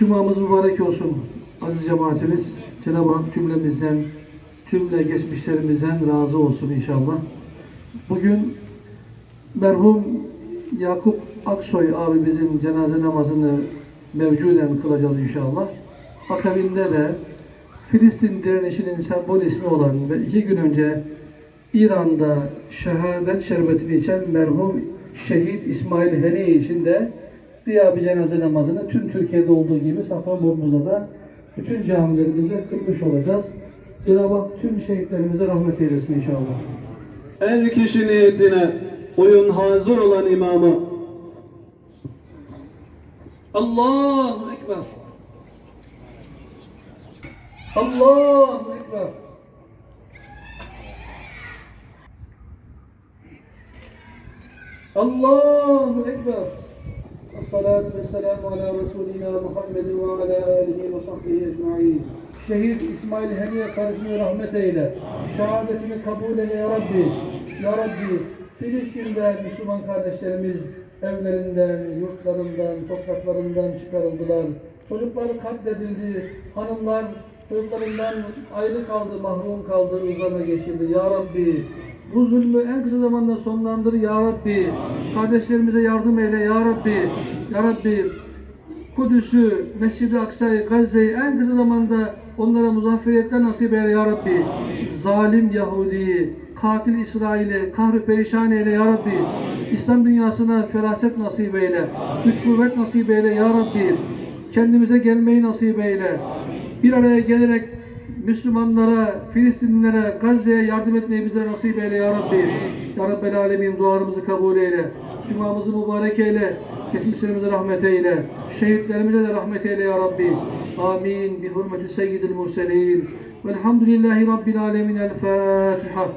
Cumamız mübarek olsun aziz cemaatimiz. Cenab-ı Hak cümlemizden, cümle geçmişlerimizden razı olsun inşallah. Bugün merhum Yakup Aksoy abimizin cenaze namazını mevcuden kılacağız inşallah. Akabinde de Filistin direnişinin sembol ismi olan ve iki gün önce İran'da şehadet şerbetini içen merhum şehit İsmail Heni için de bir cenaze namazını tüm Türkiye'de olduğu gibi Safranbolu'muzda da bütün camilerimizde kılmış olacağız. Cenab-ı Hak tüm şehitlerimize rahmet eylesin inşallah. Her kişi niyetine uyun hazır olan imamı Allahu Ekber. Allahu Ekber. Allahu Ekber. Esselatu ve selamu ala Resulina Muhammedin ve ala alihi ve sahbihi ecma'in. Şehit İsmail Heniye karısını rahmet eyle. Şehadetini kabul eyle ya Rabbi. Ya Rabbi Filistin'de Müslüman kardeşlerimiz evlerinden, yurtlarından, topraklarından çıkarıldılar. Çocukları katledildi. Hanımlar çocuklarından ayrı kaldı, mahrum kaldı, uzana geçildi. Ya Rabbi bu zulmü en kısa zamanda sonlandır Ya Rabbi. Kardeşlerimize yardım eyle Ya Rabbi. Ya Rabbi Kudüs'ü, Mescid-i Aksa'yı, Gazze'yi en kısa zamanda onlara muzafferiyetler nasip eyle Ya Rabbi. Zalim Yahudi'yi, katil İsrail'i kahrı perişan eyle Ya Rabbi. İslam dünyasına feraset nasip eyle. Güç kuvvet nasip eyle Ya Rabbi. Kendimize gelmeyi nasip eyle. Bir araya gelerek Müslümanlara, Filistinlilere, Gazze'ye yardım etmeyi bize nasip eyle ya Rabbi. Ya Rabbel Alemin dualarımızı kabul eyle. Cumamızı mübarek eyle. Geçmişlerimize rahmet eyle. Şehitlerimize de rahmet eyle ya Rabbi. Amin. Bi hurmeti seyyidil murselin. Velhamdülillahi Rabbil alemin. El Fatiha.